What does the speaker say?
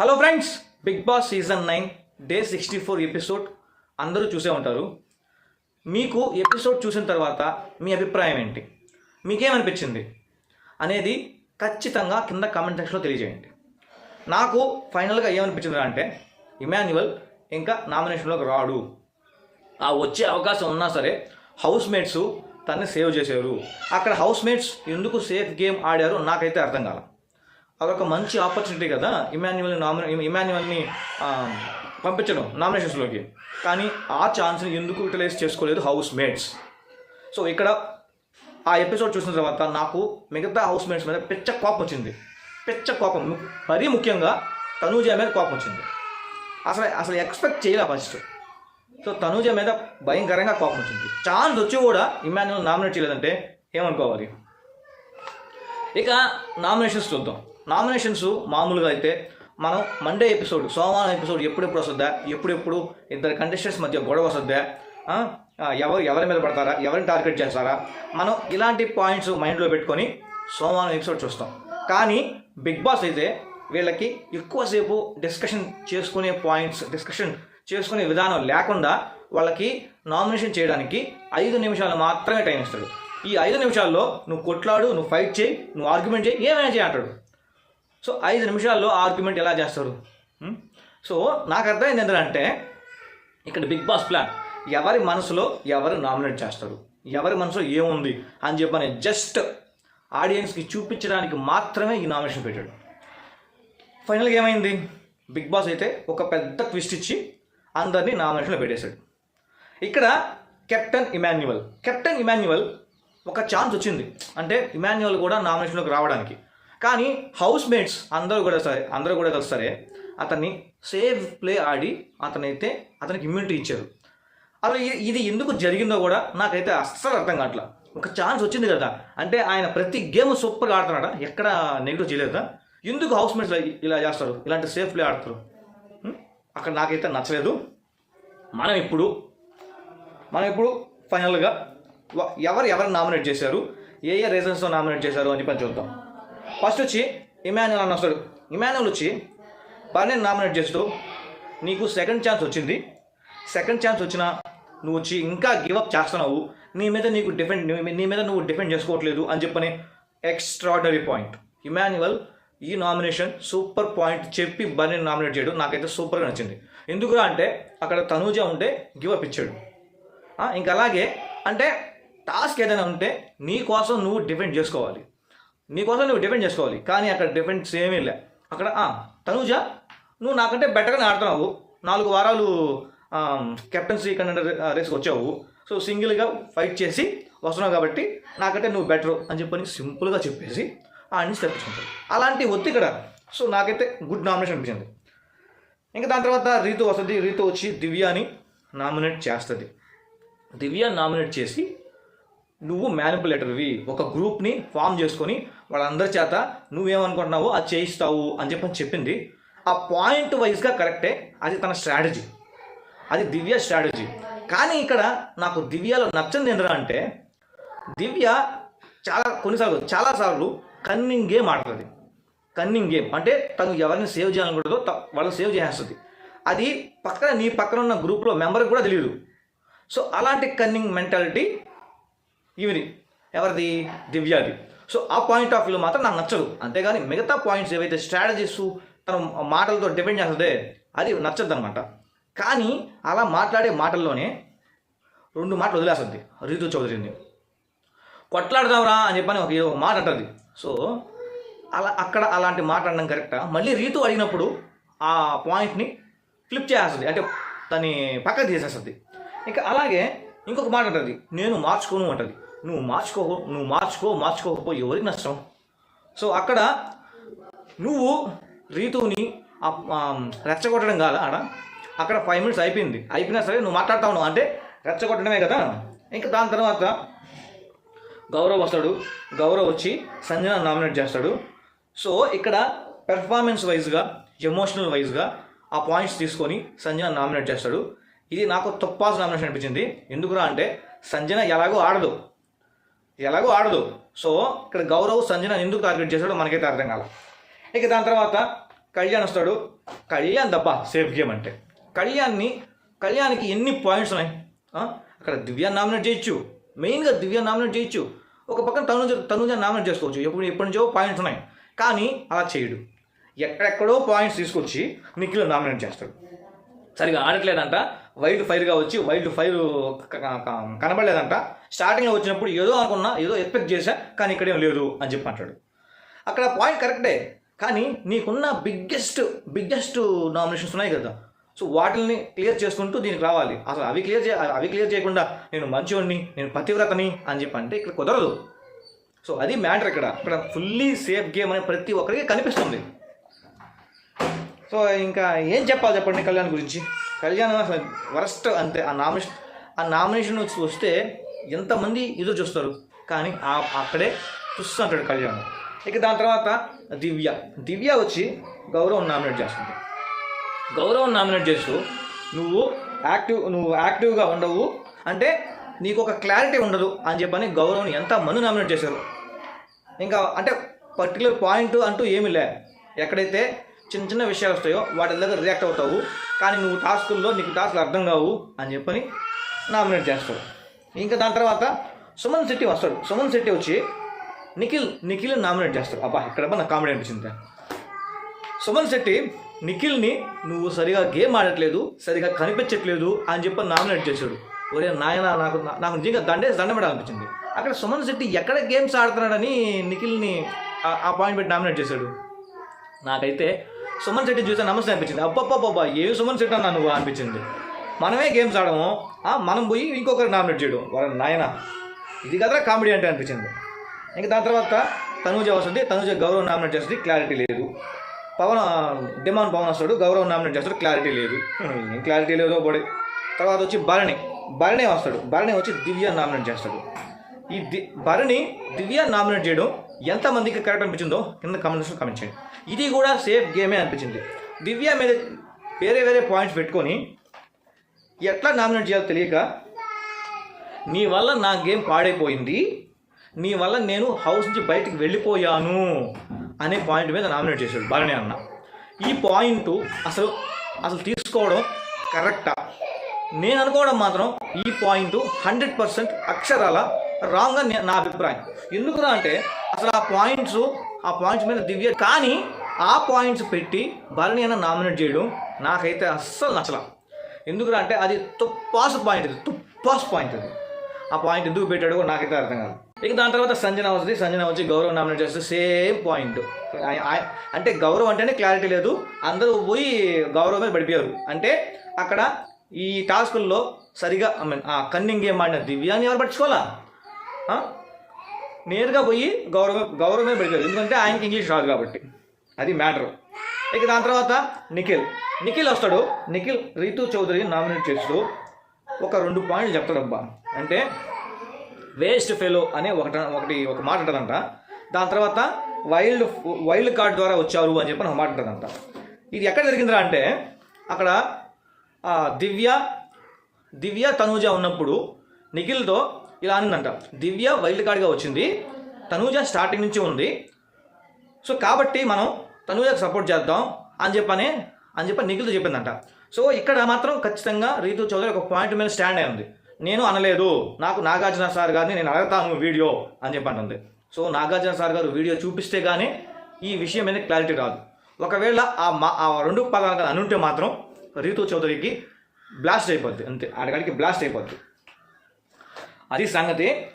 Hello friends big boss season nine day sixty four episode అందరూ చూసే ఉంటారు. మీకు ఎపిసోడ్ చూసిన తర్వాత మీ అభిప్రాయం ఏంటి? మీకేమనిపించింది? అనేది ఖచ్చితంగా కింద కామెంట్ సెక్షన్లో తెలియజేయండి. నాకు ఫైనల్గా ఏమనిపించింది అంటే ఇమాన్యువల్ ఇంకా నామినేషన్లోకి రాడు. ఆ వచ్చే అవకాశం ఉన్నా సరే హౌస్ మేట్స్ తనని సేవ్ చేశారు. అక్కడ హౌస్ మేట్స్ ఎందుకు సేఫ్ గేమ్ ఆడారో నాకైతే అర్థం కాలేదు అదొక మంచి ఆపర్చునిటీ కదా ఇమాన్యువల్ని నామినే ఇమాన్యువల్ని పంపించడం నామినేషన్స్లోకి. కానీ ఆ ఛాన్స్ని ఎందుకు యూటిలైజ్ చేసుకోలేదు హౌస్ మేట్స్ సో ఇక్కడ ఆ ఎపిసోడ్ చూసిన తర్వాత నాకు మిగతా హౌస్ మేట్స్ మీద పిచ్చ కోపం వచ్చింది. పిచ్చ కోపం. మరీ ముఖ్యంగా తనూజ మీద కోపం వచ్చింది. అసలు అసలు ఎక్స్పెక్ట్ చేయలే ఫస్ట్. సో తనూజ మీద భయంకరంగా కోపం వచ్చింది. ఛాన్స్ వచ్చి కూడా ఇమాన్యువల్ నామినేట్ చేయలేదంటే ఏమనుకోవాలి? ఇక నామినేషన్స్ చూద్దాం. నామినేషన్స్ మామూలుగా అయితే మనం మండే ఎపిసోడ్ సోమవారం ఎపిసోడ్ ఎప్పుడెప్పుడు వస్తుందా? ఎప్పుడెప్పుడు? ఇద్దరు కంటెస్టెంట్స్ మధ్య గొడవ వస్తుందా? ఎవరు ఎవరి మీద పడతారా? ఎవరిని టార్గెట్ చేస్తారా? మనం ఇలాంటి పాయింట్స్ మైండ్లో పెట్టుకొని సోమవారం ఎపిసోడ్ చూస్తాం. కానీ బిగ్ బాస్ అయితే వీళ్ళకి ఎక్కువసేపు డిస్కషన్ చేసుకునే పాయింట్స్ డిస్కషన్ చేసుకునే విధానం లేకుండా వాళ్ళకి నామినేషన్ చేయడానికి ఐదు నిమిషాలు మాత్రమే టైం ఇస్తాడు. ఈ ఐదు నిమిషాల్లో నువ్వు కొట్లాడు నువ్వు ఫైట్ చేయి నువ్వు ఆర్గ్యుమెంట్ చేయి ఏమైనా చేయి అంటాడు. సో ఐదు నిమిషాల్లో ఆర్గ్యుమెంట్ ఎలా చేస్తారు? సో నాకు అర్థమైంది ఏంటంటే ఇక్కడ బిగ్ బాస్ ప్లాన్. ఎవరి మనసులో ఎవరు నామినేట్ చేస్తారు? ఎవరి మనసులో ఏముంది అని చెప్పని జస్ట్ ఆడియన్స్కి చూపించడానికి మాత్రమే ఈ నామినేషన్ పెట్టాడు. ఫైనల్గా ఏమైంది? బిగ్ బాస్ అయితే ఒక పెద్ద ట్విస్ట్ ఇచ్చి అందరినీ నామినేషన్లో పెట్టేశాడు. ఇక్కడ కెప్టెన్ ఇమాన్యువల్. కెప్టెన్ ఇమాన్యువల్ ఒక ఛాన్స్ వచ్చింది. అంటే ఇమాన్యువల్ కూడా నామినేషన్లోకి రావడానికి. కానీ హౌస్ మేట్స్ అందరూ కూడా సరే అందరూ కూడా సరే అతన్ని సేఫ్ ప్లే ఆడి అతనైతే అతనికి ఇమ్యూనిటీ ఇచ్చారు. అసలు ఇది ఎందుకు జరిగిందో కూడా నాకైతే అస్సలు అర్థం కావట్లా. ఒక ఛాన్స్ వచ్చింది కదా. అంటే ఆయన ప్రతి గేమ్ సూపర్గా ఆడుతున్నాడా? ఎక్కడ నెగిటివ్ చేయలేదా? ఎందుకు హౌస్ మేట్స్ ఇలా చేస్తారు? ఇలాంటి సేఫ్ ప్లే ఆడతారు? అక్కడ నాకైతే నచ్చలేదు. మనం ఇప్పుడు మనం ఇప్పుడు ఫైనల్గా ఎవరు ఎవరు నామినేట్ చేశారు? ఏ ఏ రీజన్స్తో నామినేట్ చేశారు అని చెప్పని చూద్దాం. ఫస్ట్ వచ్చి ఇమాన్యుల్ అని వస్తాడు. ఇమాన్యుల్ వచ్చి బర్నీని నామినేట్ చేస్తూ నీకు సెకండ్ ఛాన్స్ వచ్చింది. సెకండ్ ఛాన్స్ వచ్చినా నువ్వు వచ్చి ఇంకా గివప్ చేస్తున్నావు. నీ మీద నీకు డిఫెండ్ నీ మీద నువ్వు డిఫెండ్ చేసుకోవట్లేదు అని చెప్పని ఎక్స్ట్రాడనరీ పాయింట్ ఇమాన్యువల్ ఈ నామినేషన్ సూపర్ పాయింట్ చెప్పి బర్నీని నామినేట్ చేయడం నాకైతే సూపర్గా నచ్చింది. ఎందుకురా అంటే అక్కడ తనూజ ఉంటే గివప్ ఇచ్చాడు. ఇంకా అలాగే అంటే టాస్క్ ఏదైనా ఉంటే నీ కోసం నువ్వు డిఫెండ్ చేసుకోవాలి. నీకోసం నువ్వు డిఫెండ్ చేసుకోవాలి. కానీ అక్కడ డిఫెండ్స్ ఏమీ లే. అక్కడ ఆ, తనూజ నువ్వు నాకంటే బెటర్గానే ఆడుతున్నావు. నాలుగు వారాలు కెప్టెన్సీ కంటెండర్ రేస్కి వచ్చావు. సో సింగిల్గా ఫైట్ చేసి వస్తున్నావు కాబట్టి నాకంటే నువ్వు బెటర్ అని చెప్పని సింపుల్గా చెప్పేసి ఆ నుంచి తెప్పించుకుంటాడు అలాంటి ఒత్తి ఇక్కడ. సో నాకైతే గుడ్ నామినేషన్ అనిపించింది. ఇంకా దాని తర్వాత రీతు వస్తుంది రీతు వచ్చి దివ్యాని నామినేట్ చేస్తుంది. దివ్య నామినేట్ చేసి నువ్వు మ్యానిపులేటర్వి ఒక గ్రూప్ని ఫామ్ చేసుకొని వాళ్ళందరి చేత నువ్వేమనుకుంటున్నావో అది చేయిస్తావు అని చెప్పని చెప్పింది. ఆ పాయింట్ వైజ్గా కరెక్టే అది తన స్ట్రాటజీ అది దివ్య స్ట్రాటజీ కానీ ఇక్కడ నాకు దివ్యలో నచ్చింది ఏంటంటే అంటే దివ్య చాలా కొన్నిసార్లు చాలాసార్లు కన్నింగ్ గేమ్ ఆడుతుంది కన్నింగ్ గేమ్ అంటే తను ఎవరిని సేవ్ చేయాలనుకుంటుందో త- సేవ్ చేసేస్తుంది. అది పక్కన నీ పక్కన ఉన్న గ్రూప్లో మెంబర్కి కూడా తెలియదు సో అలాంటి కన్నింగ్ మెంటాలిటీ ఈవిని. ఎవరిది? దివ్యాది. సో ఆ పాయింట్ ఆఫ్ వ్యూ మాత్రం నాకు నచ్చదు. అంతేగాని మిగతా పాయింట్స్ ఏవైతే స్ట్రాటజీస్ తన మాటలతో డిపెండ్ చేస్తుందే అది నచ్చదు అనమాట కానీ అలా మాట్లాడే మాటల్లోనే రెండు మాటలు వదిలేస్తుంది రీతు చౌదరిని. కొట్లాడదాంరా అని చెప్పని ఒక మాట అంటుంది. సో అలా అక్కడ అలాంటి మాట అనడం కరెక్టా మళ్ళీ రీతు అడిగినప్పుడు ఆ పాయింట్ని ఫ్లిప్ చేస్తుంది. అంటే దాన్ని పక్కకు తీసేస్తుంది. ఇంకా అలాగే ఇంకొక మాట అంటది నేను మార్చుకోను అంటది. నువ్వు మార్చుకో నువ్వు మార్చుకో మార్చుకోకపో ఎవరికి నష్టం? సో అక్కడ నువ్వు రీతుని రెచ్చగొట్టడం కాదా ఆడ? అక్కడ ఫైవ్ మినిట్స్ అయిపోయింది. అయిపోయినా సరే నువ్వు మాట్లాడుతా ఉన్నావు. అంటే రెచ్చగొట్టడమే కదా? ఇంకా దాని తర్వాత గౌరవ్ వస్తాడు గౌరవ్ వచ్చి సంజన నామినేట్ చేస్తాడు. సో ఇక్కడ పెర్ఫార్మెన్స్ వైజ్గా ఎమోషనల్ వైజ్గా ఆ పాయింట్స్ తీసుకొని సంజన నామినేట్ చేస్తాడు. ఇది నాకు తొప్పాస్ నామినేషన్ అనిపించింది. ఎందుకురా అంటే సంజన ఎలాగో ఆడదు. ఎలాగో ఆడదు. సో ఇక్కడ గౌరవ్ సంజన ఎందుకు టార్గెట్ చేశాడో మనకైతే అర్థం కాల. ఇక దాని తర్వాత కళ్యాణ్ వస్తాడు. కళ్యాణ్ దబ్బా సేఫ్ గేమ్ అంటే. కళ్యాణ్ని కళ్యాణ్కి ఎన్ని పాయింట్స్ ఉన్నాయి? అక్కడ దివ్య నామినేట్ చేయొచ్చు. మెయిన్గా దివ్య నామినేట్ చేయొచ్చు. ఒక పక్కన తనుజ తనుజ నామినేట్ చేసుకోవచ్చు. ఎప్పుడు ఎప్పటి నుంచో పాయింట్స్ ఉన్నాయి. కానీ అలా చేయడు. ఎక్కడెక్కడో పాయింట్స్ తీసుకొచ్చి నిఖిల్ నామినేట్ చేస్తాడు. సరిగా ఆడట్లేదంట. వైల్డ్ ఫైర్గా వచ్చి వైల్డ్ ఫైర్ కనబడలేదంట. స్టార్టింగ్లో వచ్చినప్పుడు ఏదో అనుకున్నా ఏదో ఎక్స్పెక్ట్ చేశా కానీ ఇక్కడేం లేదు అని చెప్పి అంటాడు. అక్కడ పాయింట్ కరెక్టే కానీ నీకున్న బిగ్గెస్ట్ బిగ్గెస్ట్ నామినేషన్స్ ఉన్నాయి కదా. సో వాటిని క్లియర్ చేసుకుంటూ దీనికి రావాలి. అసలు అవి క్లియర్ చే అవి క్లియర్ చేయకుండా నేను మంచివాడిని నేను పతివ్రతని అని చెప్పి అంటే ఇక్కడ కుదరదు. సో అది మ్యాటర్ ఇక్కడ. ఇక్కడ ఫుల్లీ సేఫ్ గేమ్ అనే ప్రతి ఒక్కరికి కనిపిస్తుంది. సో ఇంకా ఏం చెప్పాలి చెప్పండి కళ్యాణ్ గురించి? కళ్యాణ్ అసలు వరస్ట్ అంతే. ఆ నామినేషన్ ఆ నామినేషన్ వచ్చి వస్తే ఎంతమంది ఎదురు చూస్తారు? కానీ ఆ- అక్కడే చూస్తుంటాడు కళ్యాణ్. ఇక దాని తర్వాత దివ్య. దివ్య వచ్చి గౌరవం నామినేట్ చేస్తుంది. గౌరవం నామినేట్ చేస్తూ నువ్వు యాక్టివ్ నువ్వు యాక్టివ్గా ఉండవు. అంటే నీకు ఒక క్లారిటీ ఉండదు అని చెప్పని గౌరవం ఎంత మంది నామినేట్ చేశారు? ఇంకా అంటే పర్టికులర్ పాయింట్ అంటూ ఏమీ లే. ఎక్కడైతే చిన్న చిన్న విషయాలు వస్తాయో వాటి దగ్గర రియాక్ట్ అవుతావు. కానీ నువ్వు టాస్కుల్లో నీకు టాస్క్లు అర్థం కావు అని చెప్పని నామినేట్ చేస్తాడు. ఇంకా దాని తర్వాత సుమన్ శెట్టి వస్తాడు. సుమన్ శెట్టి వచ్చి నిఖిల్ నిఖిల్ నామినేట్ చేస్తాడు. అబ్బా ఇక్కడ నాకు కామెడీ అనిపించింది? సుమన్ శెట్టి నిఖిల్ని నువ్వు సరిగా గేమ్ ఆడట్లేదు సరిగా కనిపించట్లేదు అని చెప్పి నామినేట్ చేశాడు. ఒరే నాయన నాకు నాకు నిజంగా దండే దండబడాలనిపించింది అక్కడ సుమన్ శెట్టి ఎక్కడ గేమ్స్ ఆడుతున్నాడని నిఖిల్ని అపాయింట్మెంట్ ఆ పాయింట్ పెట్టి నామినేట్ చేశాడు. నాకైతే సుమన్ శెట్టి చూస్తే నమస్తే అనిపించింది. అబ్బబ్బబ్బబ్బా ఏ సుమన్ శెట్టి అన్నా నువ్వు అనిపించింది? మనమే గేమ్స్ ఆడము. ఆ, మనం పోయి ఇంకొకరు నామినేట్ చేయడం. వాళ్ళ నాయన. ఇది కదరా కామెడీ అంటే అనిపించింది. ఇంకా దాని తర్వాత తనూజ వస్తుంది. తనూజ గౌరవం నామినేట్ చేస్తుంది. క్లారిటీ లేదు. పవన్ డిమాండ్ పవన్ వస్తాడు. గౌరవం నామినేట్ చేస్తాడు. క్లారిటీ లేదు. క్లారిటీ లేదో బడి. తర్వాత వచ్చి భరణి. భరణి వస్తాడు. భరణి వచ్చి దివ్య నామినేట్ చేస్తాడు. ఈ ది భరణి దివ్య నామినేట్ చేయడం ఎంతమందికి కరెక్ట్ అనిపించిందో కింద కమెంట్స్లో కమెంట్ చేయండి. ఇది కూడా సేఫ్ గేమే అనిపించింది. దివ్య మీద వేరే వేరే పాయింట్స్ పెట్టుకొని ఎట్లా నామినేట్ చేయాలో తెలియక నీ వల్ల నా గేమ్ పాడైపోయింది నీ వల్ల నేను హౌస్ నుంచి బయటికి వెళ్ళిపోయాను అనే పాయింట్ మీద నామినేట్ చేశాడు బాగానే అన్న. ఈ పాయింట్ అసలు అసలు తీసుకోవడం కరెక్టా నేను అనుకోవడం మాత్రం ఈ పాయింట్ హండ్రెడ్ పర్సెంట్ అక్షరాల రాంగ్ అని నా అభిప్రాయం. ఎందుకురా అంటే అసలు ఆ పాయింట్స్ ఆ పాయింట్స్ మీద దివ్య కానీ ఆ పాయింట్స్ పెట్టి భరణి అయినా నామినేట్ చేయడం నాకైతే అస్సలు నచ్చల. ఎందుకురా అంటే అది తుప్పాస్ పాయింట్ ఇది తుప్పాస్ పాయింట్ అది ఆ పాయింట్ ఎందుకు పెట్టాడు కూడా నాకైతే అర్థం కాదు. ఇక దాని తర్వాత సంజన వస్తుంది. సంజన వచ్చి గౌరవ్ నామినేట్ చేస్తే సేమ్ పాయింట్ ఆయ- అంటే గౌరవ్ అంటేనే క్లారిటీ లేదు. అందరూ పోయి గౌరవ్ మీద పడిపోయారు. అంటే అక్కడ ఈ టాస్కుల్లో సరిగా ఐ మీన్ ఆ కన్నింగ్ గేమ్ ఆడిన దివ్యాన్ని ఎవరు పట్టించుకోవాలా? నేరుగా పోయి గౌరవ గౌరవమే పెడతారు ఎందుకంటే ఆయనకి ఇంగ్లీష్ రాదు కాబట్టి. అది మ్యాటర్. ఇక దాని తర్వాత నిఖిల్. నిఖిల్ వస్తాడు. నిఖిల్ రీతు చౌదరి నామినేట్ చేస్తూ ఒక రెండు పాయింట్లు చెప్తాడబ్బా. అంటే వేస్ట్ ఫెలో అనే ఒకట ఒకటి ఒక మాట ఉంటుందంట దాని తర్వాత వైల్డ్ వైల్డ్ కార్డ్ ద్వారా వచ్చారు అని చెప్పి ఒక మాట ఉంటుందంట ఇది ఎక్కడ జరిగిందిరా అంటే అక్కడ దివ్య దివ్య తనూజ ఉన్నప్పుడు నిఖిల్తో ఇలా అనిందంట దివ్య వైల్డ్ కార్డ్గా వచ్చింది. తనూజ స్టార్టింగ్ నుంచి ఉంది. సో కాబట్టి మనం తనూజకు సపోర్ట్ చేద్దాం అని చెప్పని అని చెప్పి నిఖిల్తో చెప్పిందంట. సో ఇక్కడ మాత్రం ఖచ్చితంగా రీతు చౌదరి ఒక పాయింట్ మీద స్టాండ్ అయి ఉంది. నేను అనలేదు. నాకు నాగార్జున సార్ గారిని నేను అడగతాను వీడియో అని చెప్పి అంటుంది so Nagarjuna sir garu video చూపిస్తే కానీ ఈ విషయం మీద క్లారిటీ రాదు. ఒకవేళ ఆ మా ఆ రెండు పదాలు అనుంటే మాత్రం రీతు చౌదరికి బ్లాస్ట్ అయిపోద్ది. అంతే. ఆడగాడికి బ్లాస్ట్ అయిపోద్ది. అది సంగతి.